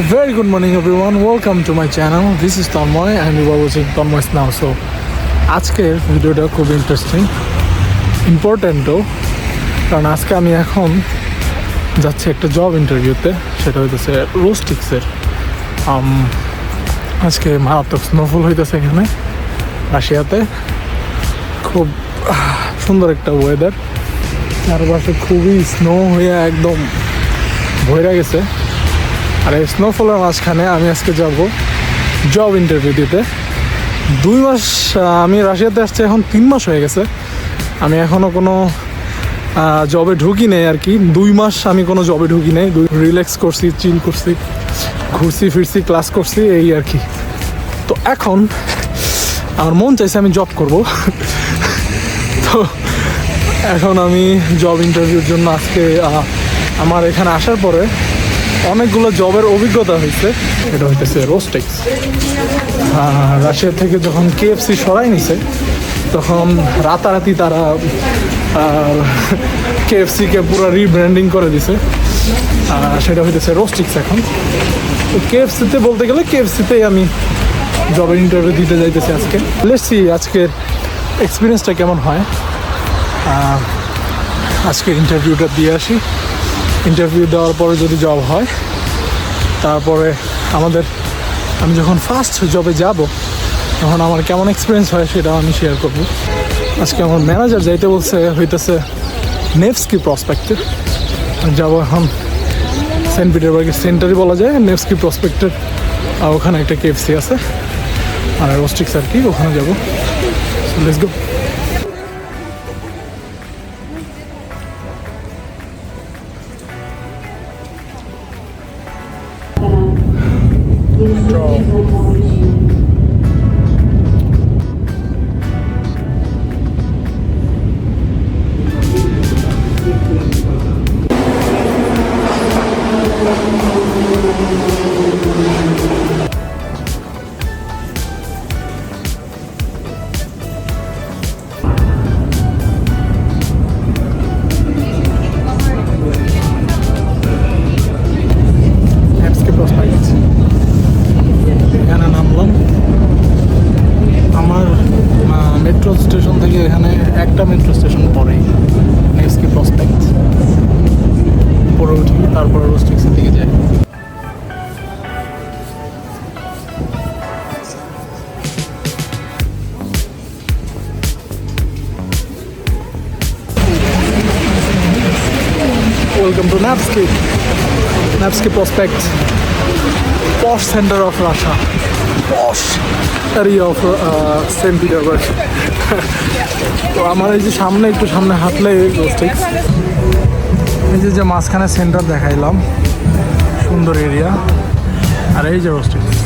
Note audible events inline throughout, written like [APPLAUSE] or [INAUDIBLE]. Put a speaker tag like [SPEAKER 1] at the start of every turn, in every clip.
[SPEAKER 1] Very good morning, everyone. Welcome to my channel. This is Tanmoy, and you are watching Tanmoy's Now. So, আজকের ভিডিওটা খুব interesting ইম্পর্ট্যান্টও কারণ আজকে আমি এখন যাচ্ছি একটা জব ইন্টারভিউতে সেটা হইতেছে রোস্টিক্সের আজকে মারাত্মক স্নোফল হইতেছে এখানে, রাশিয়াতে খুব, সুন্দর একটা ওয়েদার চারপাশে খুবই স্নো হয়ে একদম ভরে গেছে আর এই স্নোফলের মাঝখানে আমি আজকে যাব জব ইন্টারভিউ দিতে। দুই মাস আমি রাশিয়াতে আসছি, এখন তিন মাস হয়ে গেছে। আমি এখনও কোনো জবে ঢুকি নেই আর কি। দুই মাস আমি কোনো জবে ঢুকি নেই। রিল্যাক্স করছি চিল করছি, ঘুরছি, ফিরছি ক্লাস করছি, এই আর কি। তো এখন আমার মন চাইছে আমি জব করব। [LAUGHS] তো এখন আমি জব ইন্টারভিউর জন্য আজকে আমার এখানে আসার পরে অনেকগুলো জবের অভিজ্ঞতা হয়েছে। এটা হইতেছে রোস্টেক্স রাশিয়া থেকে যখন কেএফসি সরাই নিছে তখন রাতারাতি তারা কেএফসিকে পুরো রিব্র্যান্ডিং করে দিছে। সেটা হইতেছে রোস্টিক্স এখন। তো কেএফসিতে বলতে গেলে কেএফসিতেই আমি জবের ইন্টারভিউ দিতে যাইতেছি আজকে। লেটসি আজকের এক্সপিরিয়েন্সটা কেমন হয়। আহ, আজকে ইন্টারভিউটা দিয়ে আসি। ইন্টারভিউ দেওয়ার পরে যদি জব হয়, তারপরে আমাদের, আমি যখন ফার্স্ট জবে যাব, তখন আমার কেমন এক্সপিরিয়েন্স হয় সেটাও আমি শেয়ার করব। আজকে আমার ম্যানেজার যাইতে বলছে, হইতেছে নেভস্কি প্রসপেক্টে যাব এখন সেন্ট পিটারবার্গের সেন্টারই বলা যায় নেভস্কি প্রসপেক্টের আর ওখানে একটা কেএফসি আছে, আর রোস্টিক্স আর কি, ওখানে যাব। লেটস গো একটা মেট্রো স্টেশন পরেই নেভস্কি প্রসপেক্ট পরে উঠি তারপরে রোস্টিক্সের দিকে যাই। Nevsky. Nevsky Prospect. Posh center of Russia. Posh area of uh, St. Petersburg. তো আমার এই যে সামনে একটু সামনে হাঁটলে রোস্টিক্স এই যে যে মাঝখানে সেন্টার দেখাইলাম সুন্দর এরিয়া আর এই যে রোস্টিক্স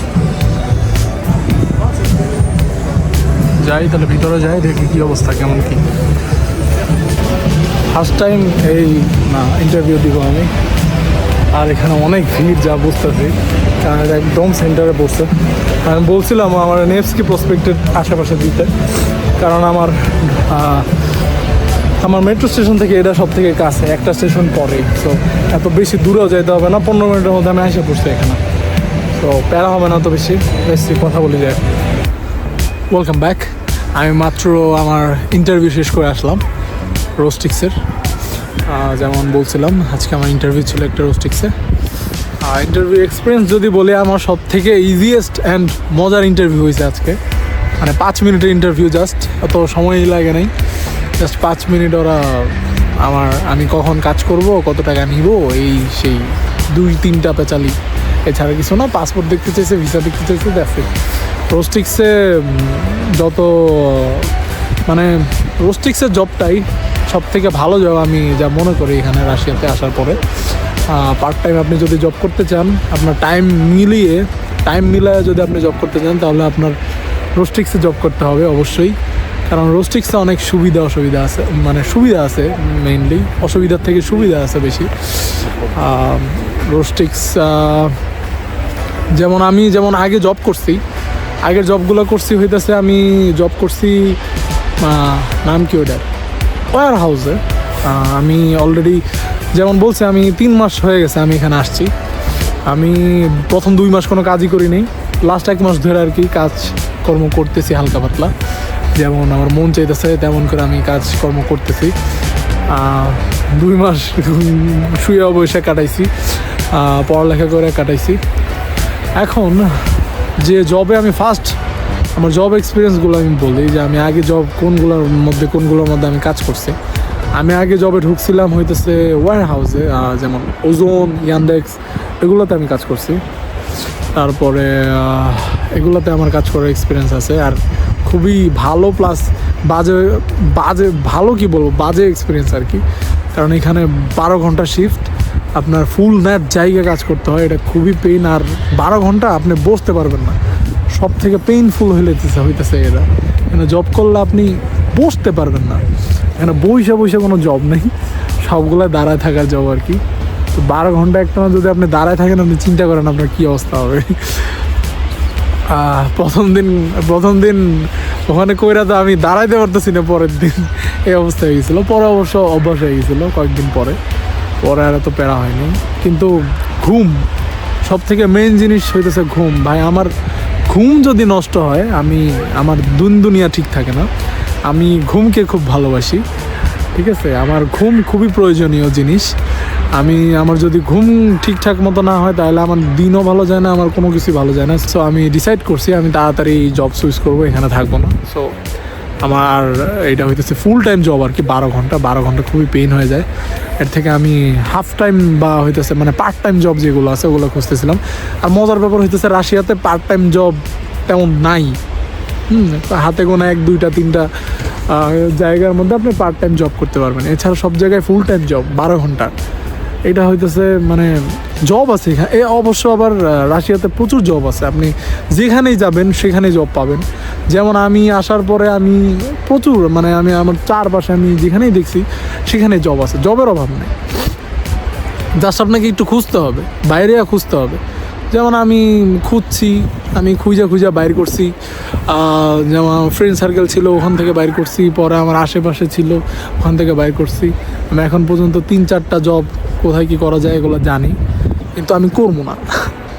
[SPEAKER 1] যাই তাহলে ভিতরে যাই দেখি কি অবস্থা কেমন কি ফার্স্ট টাইম এই, না ইন্টারভিউ দিব আমি। আর এখানে অনেক ভিড়, যা বুঝতেছি। এটা একদম সেন্টারে পড়ছে আমি বলছিলাম আমার নেভস্কি প্রসপেক্টের আশেপাশে দিতে। কারণ আমার আমার মেট্রো স্টেশন থেকে এটা সব থেকে কাছে। একটা স্টেশন পরে। সো এত বেশি দূরেও যেতে হবে না। পনেরো মিনিটের মধ্যে আমি এসে পড়ছি এখানে। তো প্যারা হবে না তো বেশি। বেশি কথা বলি যায় ওয়েলকাম ব্যাক আমি মাত্র আমার ইন্টারভিউ শেষ করে আসলাম। রোস্টিক্সের যেমন বলছিলাম, আজকে আমার ইন্টারভিউ ছিল একটা রোস্টিক্সে ইন্টারভিউ এক্সপিরিয়েন্স যদি বলি, আমার সব থেকে ইজিয়েস্ট অ্যান্ড মজার ইন্টারভিউ হয়েছে আজকে। মানে পাঁচ মিনিটের ইন্টারভিউ জাস্ট অত সময়ই লাগে নাই। জাস্ট পাঁচ মিনিট ওরা আমার, আমি কখন কাজ করব, কত টাকা নিব, এই সেই দুই তিনটা পেঁচালি। এছাড়া কিছু না পাসপোর্ট দেখতে চাইছে ভিসা দেখতে চাইছে দেখে রোস্টিক্সে যত মানে রোস্টিক্সের জবটাই সব থেকে ভালো জব আমি যা মনে করি এখানে রাশিয়াতে আসার পরে। পার্ট টাইম আপনি যদি জব করতে চান, আপনার টাইম মিলিয়ে টাইম মিলায় যদি আপনি জব করতে চান, তাহলে আপনার রোস্টিক্সে জব করতে হবে অবশ্যই। কারণ রোস্টিক্সে অনেক সুবিধা, অসুবিধা আছে মানে সুবিধা আছে মেইনলি অসুবিধার থেকে সুবিধা আছে বেশি। রোস্টিক্স যেমন আমি যেমন আগে জব করছি, আগের জবগুলো করছি হইতেছে আমি জব করছি নাম কি ওটার ওয়ার হাউসে আমি অলরেডি যেমন বলছে, আমি তিন মাস হয়ে গেছে আমি এখানে আসছি। আমি প্রথম দুই মাস কোনো কাজই করি নাই। লাস্ট এক মাস ধরে আর কি কাজ কর্ম করতেছি হালকা পাতলা। যেমন আমার মন চাইতেছে তেমন করে আমি কাজ কর্ম করতেছি। দুই মাস [LAUGHS] শুয়ে বসে কাটাইছি। পড়ালেখা করে কাটাইছি। এখন যে জবে আমি ফার্স্ট আমার জব এক্সপিরিয়েন্সগুলো আমি বলি যে আমি আগে জব কোনগুলোর মধ্যে কোনগুলোর মধ্যে আমি কাজ করছি। আমি আগে জবে ঢুকছিলাম হইতেছে ওয়ার হাউসে যেমন ওজোন ইয়ান্ডেক্স এগুলোতে আমি কাজ করছি। তারপরে এগুলোতে আমার কাজ করার এক্সপিরিয়েন্স আছে। আর খুবই ভালো প্লাস বাজে বাজে, ভালো কি বলব, বাজে এক্সপিরিয়েন্স আর কি। কারণ এখানে বারো ঘণ্টা শিফট আপনার ফুল নেট জায়গা কাজ করতে হয়, এটা খুবই পেইন আর বারো ঘণ্টা আপনি বসতে পারবেন না। সব থেকে পেইনফুল হইলেতেছে হইতেছে এটা। এখানে জব করলে আপনি বসতে পারবেন না। এখানে বইসে বইসে কোনো জব নেই। সবগুলো দাঁড়ায় থাকার জব আর কি। তো বারো ঘণ্টা একটা যদি আপনি দাঁড়ায় থাকেন, আপনি চিন্তা করেন আপনার কী অবস্থা হবে। প্রথম দিন প্রথম দিন ওখানে কইরা তো আমি দাঁড়াইতে পারতেছি না পরের দিন। এই অবস্থা হয়ে গেছিল। পরে অবশ্য অভ্যাস হয়ে গেছিল কয়েকদিন পরে। পরে আর এত প্যারা হয়নি। কিন্তু ঘুম সব থেকে মেন জিনিস হইতেছে ঘুম। ভাই, আমার ঘুম যদি নষ্ট হয়, আমি, আমার দুন দুনিয়া ঠিক থাকে না। আমি ঘুমকে খুব ভালোবাসি, ঠিক আছে? আমার ঘুম খুবই প্রয়োজনীয় জিনিস। আমি, আমার যদি ঘুম ঠিকঠাক মতো না হয়, তাহলে আমার দিনও ভালো যায় না, আমার কোনো কিছু ভালো যায় না। সো আমি ডিসাইড করছি, আমি তাড়াতাড়ি জব সুইচ করব, এখানে থাকব না। সো আমার, এটা হইতেছে ফুল টাইম জব আর কি, বারো ঘণ্টা বারো ঘণ্টা খুবই পেইন হয়ে যায়। এর থেকে আমি হাফ টাইম বা হইতেছে মানে পার্ট টাইম জব যেগুলো আছে, ওগুলো খুঁজতেছিলাম। আর মজার ব্যাপার হইতেছে রাশিয়াতে পার্ট টাইম জব তেমন নাই। হুম হাতে গোনা এক, দুইটা, তিনটা জায়গার মধ্যে আপনি পার্ট টাইম জব করতে পারবেন। এছাড়া সব জায়গায় ফুল টাইম জব বারো ঘণ্টা। এটা হইতেছে মানে জব আছে এখানে এ অবশ্য আবার রাশিয়াতে প্রচুর জব আছে। আপনি যেখানেই যাবেন, সেখানেই জব পাবেন। যেমন আমি আসার পরে আমি প্রচুর মানে আমি আমার চারপাশে আমি যেখানেই দেখছি, সেখানে জব আছে। জবের অভাব নেই। জাস্ট আপনাকে একটু খুঁজতে হবে, বাইরে খুঁজতে হবে। যেমন আমি খুঁজছি, আমি খুঁজা খুঁজা বাইর করছি। যেমন ফ্রেন্ড সার্কেল ছিল, ওখান থেকে বাইর করছি। পরে আমার আশেপাশে ছিল, ওখান থেকে বাইর করছি। আমি এখন পর্যন্ত তিন চারটা জব কোথায় কি করা যায় এগুলো জানি, কিন্তু আমি করব না।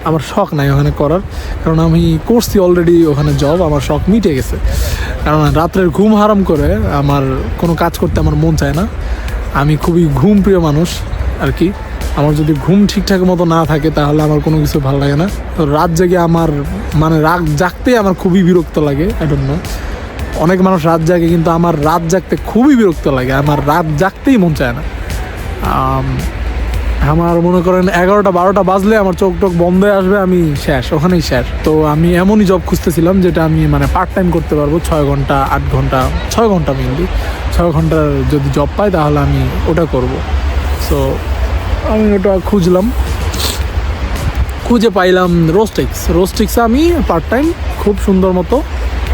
[SPEAKER 1] আমার শখ নাই ওখানে করার, কারণ আমি করছি অলরেডি ওখানে জব আমার শখ মিটে গেছে। কারণ রাত্রের ঘুম হারাম করে আমার কোনো কাজ করতে আমার মন চায় না। আমি খুবই ঘুম প্রিয় মানুষ আর কি। আমার যদি ঘুম ঠিকঠাক মতো না থাকে তাহলে আমার কোনো কিছু ভালো লাগে না। তো রাত জেগে আমার মানে রাত জাগতেই আমার খুবই বিরক্ত লাগে আই ডোন্ট নো অনেক মানুষ রাত জাগে, কিন্তু আমার রাত জাগতে খুবই বিরক্ত লাগে। আমার রাত জাগতেই মন চায় না। আমার মনে করেন এগারোটা, বারোটা বাজলে আমার চোখ টোক বন্ধ আসবে, আমি শেষ, ওখানেই শেষ। তো আমি এমনই জব খুঁজতেছিলাম যেটা আমি মানে পার্ট টাইম করতে পারব ছয় ঘণ্টা, আট ঘণ্টা, ছয় ঘণ্টা মেনলি ছয় ঘণ্টার যদি জব পাই তাহলে আমি ওটা করব। সো আমি ওটা খুঁজলাম। খুঁজে পাইলাম রোস্টিক্স রোস্টিক্সে আমি পার্ট টাইম খুব সুন্দর মতো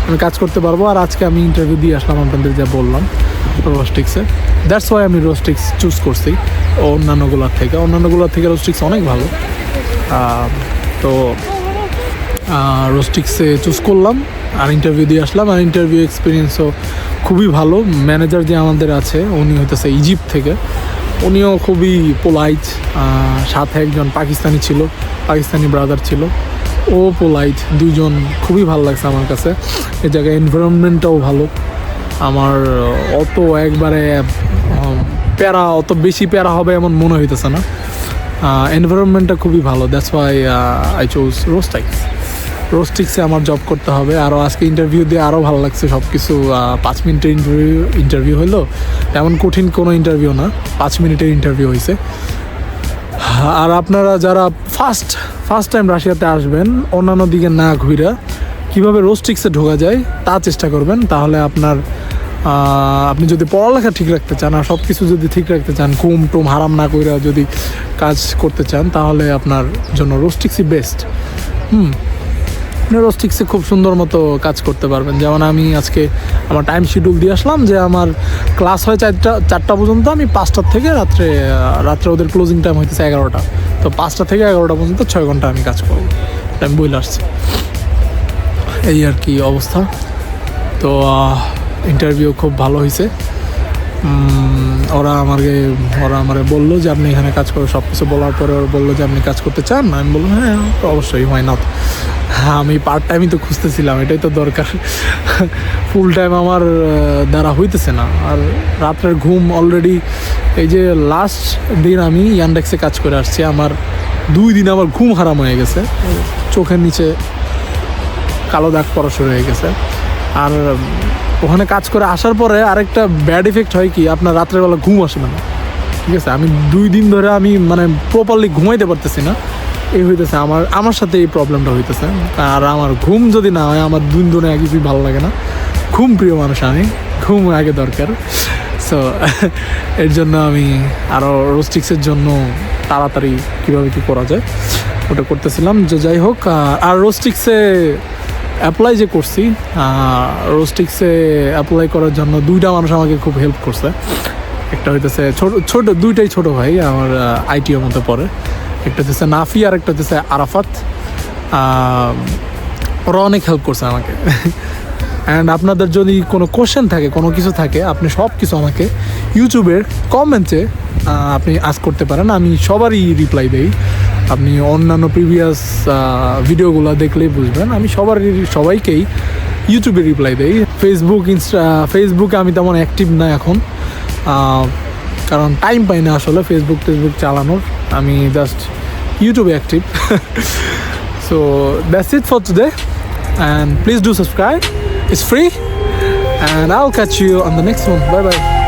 [SPEAKER 1] আমি কাজ করতে পারব। আর আজকে আমি ইন্টারভিউ দিয়ে আসলাম আপনাদের যা বললাম রোস্টিক্সে দ্যাটস ওয়াই আমি রোস্টিক্স চুজ করছি। অন্যান্যগুলোর থেকে। অন্যান্যগুলোর থেকে রোস্টিক্স অনেক ভালো। তো রোস্টিক্সে চুজ করলাম, আর ইন্টারভিউ দিয়ে আসলাম। আর ইন্টারভিউ এক্সপিরিয়েন্সও খুবই ভালো। ম্যানেজার যে আমাদের আছে, উনি হইতেছে ইজিপ্ট থেকে। উনিও খুবই পোলাইট সাথে একজন পাকিস্তানি ছিল, পাকিস্তানি ব্রাদার ছিল। ও পোলাইট দুজন খুবই ভালো লাগছে আমার কাছে। এ জায়গায় এনভায়রনমেন্টটাও ভালো। আমার অত একবারে প্যারা, অত বেশি প্যারা হবে এমন মনে হইতেছে না। এনভায়রনমেন্টটা খুবই ভালো দ্যাটস ওয়াই আই চুজ রোস্টাইক্স রোস্টিক্সে আমার জব করতে হবে আরও আজকে ইন্টারভিউ দিয়ে আরও ভালো লাগছে সব কিছু পাঁচ মিনিটের ইন্টারভিউ ইন্টারভিউ হলো তেমন কঠিন কোনো ইন্টারভিউ না, পাঁচ মিনিটের ইন্টারভিউ হয়েছে আর আপনারা যারা ফার্স্ট ফার্স্ট টাইম রাশিয়াতে আসবেন, অন্যান্য দিকে না ঘুরে কীভাবে রোস্টিক্সে ঢোকা যায়, তা চেষ্টা করবেন, তাহলে আপনার আপনি যদি পড়ালেখা ঠিক রাখতে চান আর সব কিছু যদি ঠিক রাখতে চান কুম টুম হারাম না কইরা যদি কাজ করতে চান, তাহলে আপনার জন্য রোস্টিক্সই বেস্ট হুম, আপনি রোস্টিক্সে খুব সুন্দর মতো কাজ করতে পারবেন। যেমন আমি আজকে আমার টাইম শিডিউল দিয়ে আসলাম যে আমার ক্লাস হয় চারটা চারটা পর্যন্ত আমি পাঁচটার থেকে রাত্রে রাত্রে ওদের ক্লোজিং টাইম হইতেছে এগারোটা। তো পাঁচটা থেকে এগারোটা পর্যন্ত ছয় ঘণ্টা আমি কাজ করব। আমি বলে আসছি। এই আর কি অবস্থা। তো ইন্টারভিউ খুব ভালো হয়েছে ওরা আমাকে ওরা আমাকে বলল যে আপনি এখানে কাজ করে সব কিছু বলার পরে ওরা বলল যে আপনি কাজ করতে চান? আমি বললাম হ্যাঁ তো অবশ্যই হয় না হ্যাঁ আমি পার্ট টাইমই তো খুঁজতেছিলাম এটাই তো দরকার। ফুল টাইম আমার দ্বারা হইতেছে না। আর রাত্রের ঘুম অলরেডি এই যে লাস্ট দিন আমি ইয়ান্ডেক্সে কাজ করে আসছি আমার দুই দিন আমার ঘুম হারাম হয়ে গেছে। চোখের নিচে কালো দাগ পড়া শুরু হয়ে গেছে। আর ওখানে কাজ করে আসার পরে আরেকটা ব্যাড ইফেক্ট হয় কি, আপনার রাত্রেবেলা ঘুম আসবে না। ঠিক আছে? আমি দুই দিন ধরে আমি মানে প্রপারলি ঘুমাইতে পারতেছি না। এই হইতেছে আমার আমার সাথে এই প্রবলেমটা হইতেছে। আর আমার ঘুম যদি না হয়, আমার দিন ধরে কিছুই ভালো লাগে না। ঘুম প্রিয় মানুষ আমি, ঘুম আগে দরকার। সো [LAUGHS] এর জন্য আমি আরও রোস্টিক্সের জন্য তাড়াতাড়ি কীভাবে কী করা যায়, ওটা করতেছিলাম। যে যাই হোক আর রোস্টিক্সে অ্যাপ্লাই যে করছি রোস্টিক্সে অ্যাপ্লাই করার জন্য দুইটা মানুষ আমাকে খুব হেল্প করছে। একটা হইতেছে ছোট ছোট, দুইটাই ছোট ভাই, আমার আইটিওর মধ্যে পড়ে। একটা হচ্ছে নাফি আর একটা হচ্ছে আরাফাত। ওরা অনেক হেল্প করছে আমাকে। অ্যান্ড আপনাদের যদি কোনো কোশ্চেন থাকে, কোনো কিছু থাকে, আপনি সব কিছু আমাকে ইউটিউবের কমেন্টে আপনি আস করতে পারেন। আমি সবারই রিপ্লাই দেই। আপনি অন্যান্য প্রিভিয়াস ভিডিওগুলো দেখলেই বুঝবেন আমি সবারই, সবাইকেই ইউটিউবে রিপ্লাই দেই ফেসবুক ইনস্টা ফেসবুকে আমি তেমন অ্যাক্টিভ না এখন কারণ টাইম পাই না আসলে ফেসবুক টেসবুক চালানোর আমি জাস্ট ইউটিউবে active So, that's it for today. And please do subscribe. It's free. And I'll catch you on the next one. Bye bye.